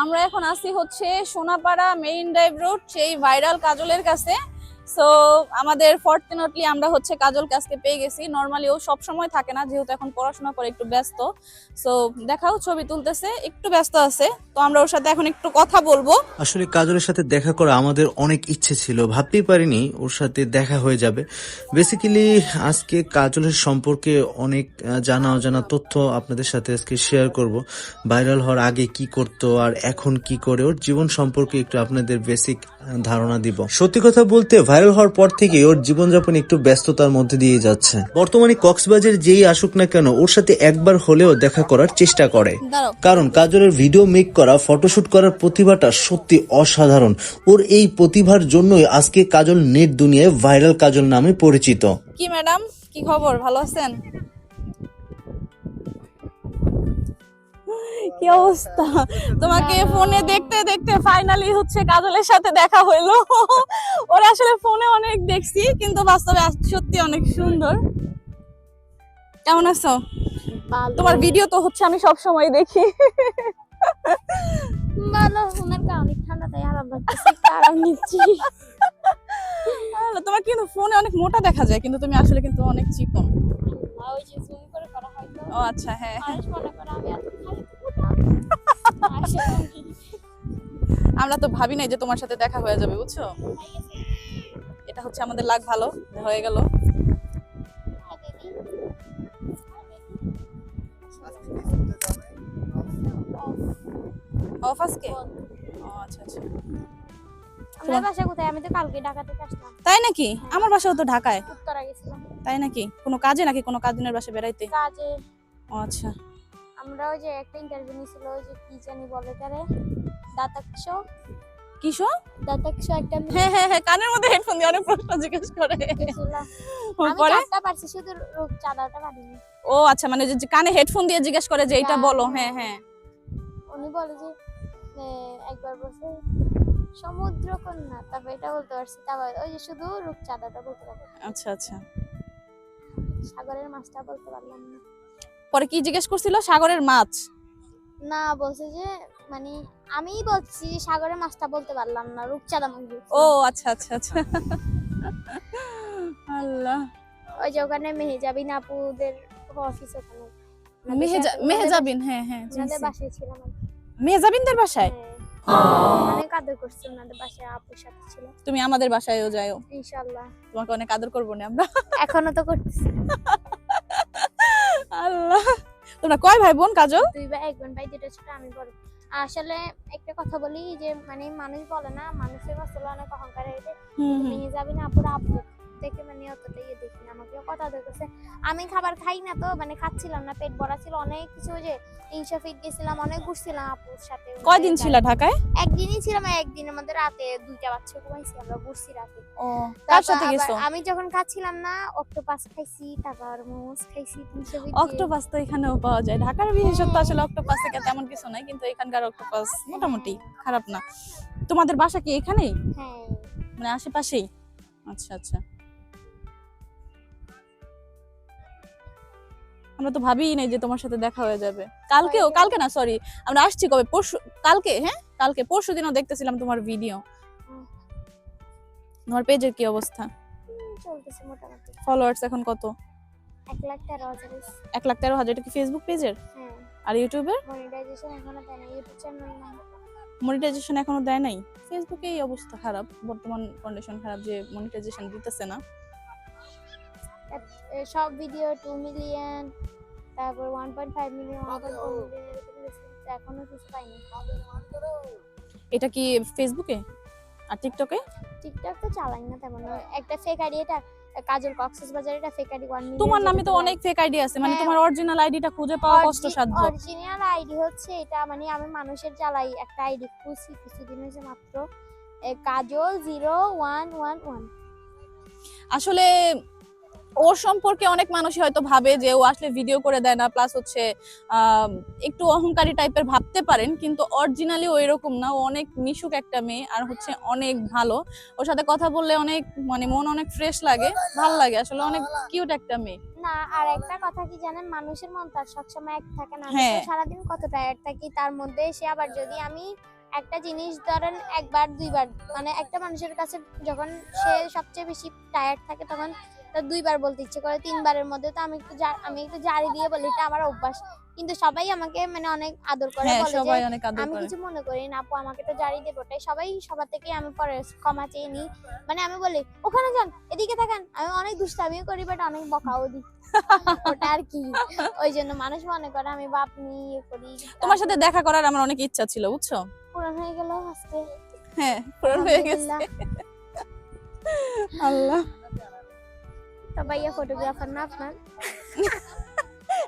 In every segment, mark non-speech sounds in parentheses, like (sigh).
আমরা এখন আসি হচ্ছে সোনাপাড়া মেইন ড্রাইভ রোড সেই ভাইরাল কাজলের কাছে। সো আমাদের ফর্চুনেটলি আমরা হচ্ছে কাজল কাজকে পেয়ে গেছি। নর্মালি ও সব সময় থাকে না, যেহেতু এখন পড়াশোনা করে একটু ব্যস্ত। সো দেখাও ছবি তুলতেছে, একটু ব্যস্ত আছে। তো আমরা ওর সাথে এখন একটু কথা বলব। আসলে কাজলের সাথে দেখা করা আমাদের অনেক ইচ্ছে ছিল, ভাবতেই পারিনি ওর সাথে দেখা হয়ে যাবে। বেসিক্যালি আজকে কাজলের সম্পর্কে অনেক জানা অজানা তথ্য আপনাদের সাথে আজকে শেয়ার করব। ভাইরাল হওয়ার আগে কি করতো আর এখন কি করে, ওর জীবন সম্পর্কে একটু আপনাদের বেসিক ধারণা দিব। সত্যি কথা বলতে ভাইরাল হওয়ার পর থেকে ওর জীবনযাপন একটু ব্যস্ততার মধ্যে দিয়ে যাচ্ছে। বর্তমানে কক্সবাজার যেই আসুক না কেন ওর সাথে একবার হলেও দেখা করার চেষ্টা করে। কারণ কাজলের ভিডিও মেক করা ফটোশুট করার প্রতিভাটা সত্যি অসাধারণ। ওর এই প্রতিভার জন্যই আজকে কাজল নেট দুনিয়ায় ভাইরাল কাজল নামে পরিচিত। কি ম্যাডাম? কি খবর? ভালো আছেন? (laughs) কি অবস্থা? তোমাকে ফোনে দেখতে দেখতে ফাইনালি হচ্ছে কাজলের সাথে দেখা হইল। (laughs) ওরা আসলে ফোনে অনেক দেখছি কিন্তু বাস্তবে সত্যি অনেক সুন্দর। কেমন আছো? তোমার ভিডিও তো হচ্ছে আমি সব সময় দেখি। (laughs) ভালো ওনার অনেক ঠান্ডা তাই আরাম একটু আরাম নিচ্ছি। তোমার কিন্তু ফোনে অনেক মোটা দেখা যায় কিন্তু তুমি আসলে কিন্তু অনেক চিকন। ওই যে জুম করে করা হয় ও আচ্ছা হ্যাঁ। মানুষ মনে করে আমি আমরা তো ভাবি নাই যে তোমার সাথে দেখা হয়ে যাবে বুঝছ? এটা হচ্ছে আমাদের লাগ ভালো হয়ে গেল। অফ আজকে? আচ্ছা আচ্ছা। বাসা কোথায়? আমি তো কালকে ঢাকা থেকে আসলাম। তাই নাকি? আমার বাসাও তো ঢাকায়। উত্তরা গেছিলাম। তাই নাকি? কোনো কাজে নাকি কোনো কাজিনের বাসা বেড়াইতে? কাজে। আচ্ছা। আমরা ওই যে একটা ইন্টারভিউ নিয়েছিল ওই যে কি জানি বলে তারে? দাতাক্ষ কিশো দাতাক্ষ একটা হ্যাঁ হ্যাঁ হ্যাঁ কানের মধ্যে হেডফোন দিয়ে অনেক প্রশ্ন জিজ্ঞেস করে। আমি চারটা পারছি শুধু রূপ চাঁদাটা পারিনি ও আচ্ছা মানে যে কানে হেডফোন দিয়ে জিজ্ঞেস করে যে এটা বলো। হ্যাঁ হ্যাঁ। উনি বলে যে একবার বসে সমুদ্র কন্যা। তবে এটা বলতে পারছি তারপর ওই যে শুধু রূপচাঁদাটা বলতে পারব। আচ্ছা আচ্ছা। সাগরের মাছটা বলতে পারলাম না। পরে কি জিজ্ঞেস করছিল? সাগরের মাছ। না বলছে যে মানে আমি বলছি যে সাগরের মাছটা বলতে পারলাম না রূপচাঁদা মুখ ও আচ্ছা আচ্ছা আচ্ছা। আল্লাহ। ওই যে ওখানে মেহেজাবিন আপুদের অফিস ওখানে মেহেজা মেহেজাবিন হ্যাঁ হ্যাঁ ওনাদের বাসায় ছিলাম মেহেজাবিনদের বাসায়? হ্যাঁ। অনেক আদর করছে ওনাদের বাসায় আপুর সাথে ছিল। তুমি আমাদের বাসায়ও যাও ইনশাল্লাহ তোমাকে অনেক আদর করব না আমরা। এখনও তো করতেছি। (laughs) আল্লাহ। তোমরা কয় ভাই বোন কাজল? দুই ভাই এক বোন। ভাই যেটা ছোট আমি বড়। আসলে একটা কথা বলি যে মানে মানুষ বলে না মানুষের আসলে অনেক অহংকার হয়েছে মেয়ে যাবে না পুরো আপু থেকে মানে অতটা ইয়ে দেখি না আমাকে কথা দেখেছে আমি খাবার খাই না তো মানে খাচ্ছিলাম না পেট ভরা ছিল অনেক কিছু যে তিনশো ফিট গেছিলাম অনেক ঘুরছিলাম আপুর সাথে। কয়দিন ছিল ঢাকায়? একদিনই ছিলাম একদিন আমাদের রাতে দুইটা বাচ্চা ঘুমাইছি আমরা ঘুরছি রাতে। ও সাথে গেছো? আমি যখন খাচ্ছিলাম না অক্টোপাস খাইছি তারপর মোমোস খাইছি তিনশো ফিট অক্টোপাস তো এখানেও পাওয়া যায়। ঢাকার বিশেষত্ব আসলে অক্টোপাস থেকে তেমন কিছু নাই কিন্তু এখানকার অক্টোপাস মোটামুটি খারাপ না। তোমাদের বাসা কি এখানেই? হ্যাঁ। মানে আশেপাশেই? আচ্ছা আচ্ছা। আমরা তো ভাবিই নাই যে তোমার সাথে দেখা হয়ে যাবে। কালকেও কালকে না সরি আমরা আসছি কবে? পরশু কালকে হ্যাঁ? কালকে পরশু দিনও দেখতেছিলাম তোমার ভিডিও তোমার পেজের কি অবস্থা? চলতেছে মোটামুটি। ফলোয়ার্স এখন কত? এক লাখ তেরো হাজার এক লাখ তেরো হাজার এটা কি ফেসবুক পেজের হ্যাঁ। আর ইউটিউবের মনিটাইজেশন এখনও দেয় না ইউটিউব চ্যানেল মনিটাইজেশন এখনও দেয় নাই? ফেসবুকে এই অবস্থা খারাপ বর্তমান কন্ডিশন খারাপ যে মনিটাইজেশন দিতেছে না। সব ভিডিও টু মিলিয়ন তারপর one point five million one point four million তো এখনও কিছু পাইনি। এটা কি ফেসবুকে আর টিকটকে টিকটক তো চালাই না তেমন একটা ফেক আইডি এটা কাজল কক্সেস বাজার এটা ফেক আইডি ওয়ান মিলিয়ন তোমার নামে তো অনেক ফেক আইডি আছে মানে হ্যাঁ। তোমার অরিজিনাল আইডিটা খুঁজে পাওয়া কষ্টসাধ্য। অরিজিনাল আইডি হচ্ছে এটা মানে আমি মানুষের জ্বালাই একটা আইডি খুঁজছি কিছুদিন হয়েছে মাত্র। Kajal zero one one one আসলে ওর সম্পর্কে অনেক মানুষই হয়তো ভাবে যে ও আসলে ভিডিও করে দেয় না প্লাস হচ্ছে একটু অহংকারী টাইপের ভাবতে পারেন কিন্তু অরিজিনালি ও এরকম না। ও অনেক মিশুক একটা মেয়ে আর হচ্ছে অনেক ভালো। ওর সাথে কথা বললে অনেক মানে মন অনেক ফ্রেশ লাগে ভালো লাগে। আসলে অনেক কিউট একটা মেয়ে। না আর একটা কথা কি জানেন? মানুষের মন তার সবসময় এক থাকে না। হ্যাঁ। সারাদিন কত টায়ার্ড থাকি তার মধ্যে সে আবার যদি আমি একটা জিনিস ধরেন একবার দুইবার মানে একটা মানুষের কাছে যখন সে সবচেয়ে বেশি টায়ার্ড থাকে তখন তার দুইবার বলতে ইচ্ছে করে তিনবারের মধ্যে তো আমি একটু আমি একটু জারি দিয়ে বলি এটা আমার অভ্যাস। কিন্তু সবাই আমাকে মানে অনেক আদর করে হ্যাঁ বলে যে আমি কিছু মনে করি না আপু আমাকে তো জারি দেবো ওটাই সবাই সবার থেকে আমি পরে ক্ষমা চেয়ে নিই। মানে আমি বলি ওখানে যান এদিকে থাকেন। আমি অনেক দুষ্টামিও করি বাট অনেক বকাও দিই। ওটা আর কি। ওই জন্য মানুষ মনে করে আমি বাপ নিয়ে করি তোমার সাথে দেখা করার আমার অনেক ইচ্ছা ছিল বুঝছ? পুরান হয়ে গেল আজকে। হ্যাঁ পূরণ হয়ে গেছে। আল্লাহ। তো ভাইয়া ফটোগ্রাফার না আপনার?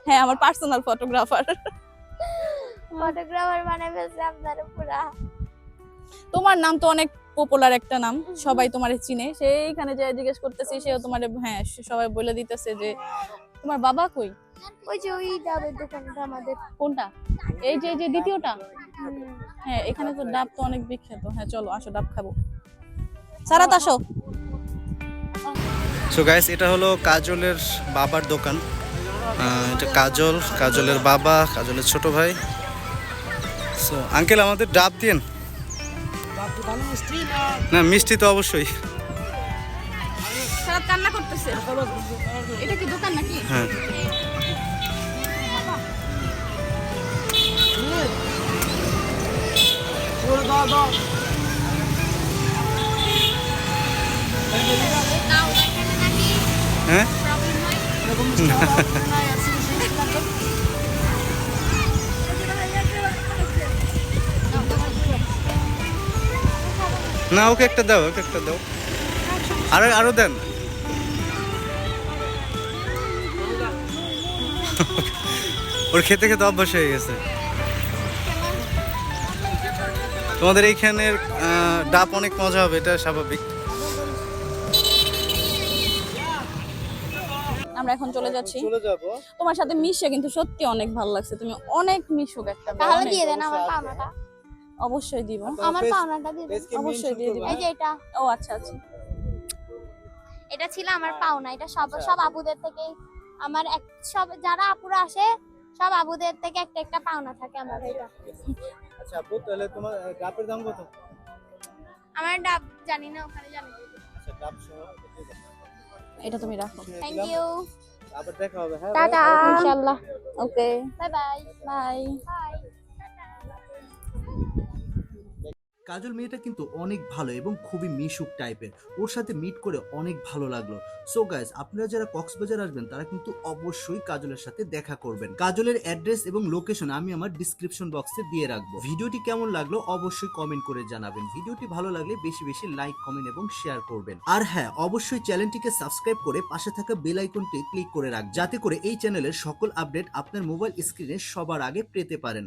হ্যাঁ আমার পার্সোনাল ফটোগ্রাফার ফটোগ্রাফার বানাই ফেলছে আপনার পুরা। তোমার নাম তো অনেক পপুলার একটা নাম সবাই তোমার চিনে। সেইখানে যে জিজ্ঞেস করতেছি সেও তোমার হ্যাঁ সবাই বলে দিতেছে যে তোমার বাবা কই? ওই যে ওই ডাবের দোকানটা আমাদের। কোনটা? এই যে যে দ্বিতীয়টা? হ্যাঁ এখানে তো ডাব তো অনেক বিখ্যাত। হ্যাঁ চলো আসো ডাব খাব। সারাত আসো। সো গাইস এটা হলো কাজলের বাবার দোকান এটা কাজল কাজলের বাবা কাজলের ছোট ভাই সো আঙ্কেল আমাদের ডাব দিন না মিষ্টি তো অবশ্যই কান্না হ্যাঁ? না, ওকে একটা দাও, ওকে একটা দাও। আরও আরও দেন। ওর খেতে খেতে অভ্যাস হয়ে গেছে। তোমাদের এইখানের ডাব অনেক মজা হবে, এটা স্বাভাবিক। আমরা এখন চলে যাচ্ছি। চলে যাব। তোমার সাথে মিশে কিন্তু সত্যি অনেক ভালো লাগছে। তুমি অনেক মিশুক একটা মেয়ে, তাহলে দিয়ে দেন আমার পাওনাটা। অবশ্যই দিব। আমার পাওনাটা দিয়ে অবশ্যই দিয়ে দিবা। এই যে এটা। ও আচ্ছা আচ্ছা। এটা ছিল আমার পাওনা। এটা সব সব আপুদের থেকে আমার এক সব যারা আপুরা আসে সব আবুদের থেকে একটা একটা পাওনা থাকে আমার। এটা আচ্ছা আপু তাহলে তোমার ডাবের দাম কত? আমার ডাব জানি না ওখানে জানি। আচ্ছা ডাব সহ এটা তুমি রাখো। থ্যাংক ইউ আবার দেখা হবে হ্যাঁ টাটা। ইনশাআল্লাহ। Okay bye bye bye bye Kajal মেয়েটা কিন্তু অনেক ভালো এবং খুবই মিশুক টাইপের। ওর সাথে মিট করে অনেক ভালো লাগল। সো গাইজ আপনারা যারা কক্সবাজার আসবেন, তারা কিন্তু অবশ্যই কাজলের সাথে দেখা করবেন। কাজলের অ্যাড্রেস এবং লোকেশন আমি আমার ডিসক্রিপশন বক্সে দিয়ে রাখব। ভিডিওটি কেমন লাগল অবশ্যই কমেন্ট করে জানাবেন। ভিডিওটি ভালো লাগলে বেশি বেশি লাইক কমেন্ট এবং শেয়ার করবেন। আর হ্যাঁ অবশ্যই চ্যানেলটিকে সাবস্ক্রাইব করে পাশে থাকা বেল আইকনটি ক্লিক করে রাখ যাতে করে এই চ্যানেলের সকল আপডেট আপনার মোবাইল স্ক্রিনে সবার আগে পেতে পারেন।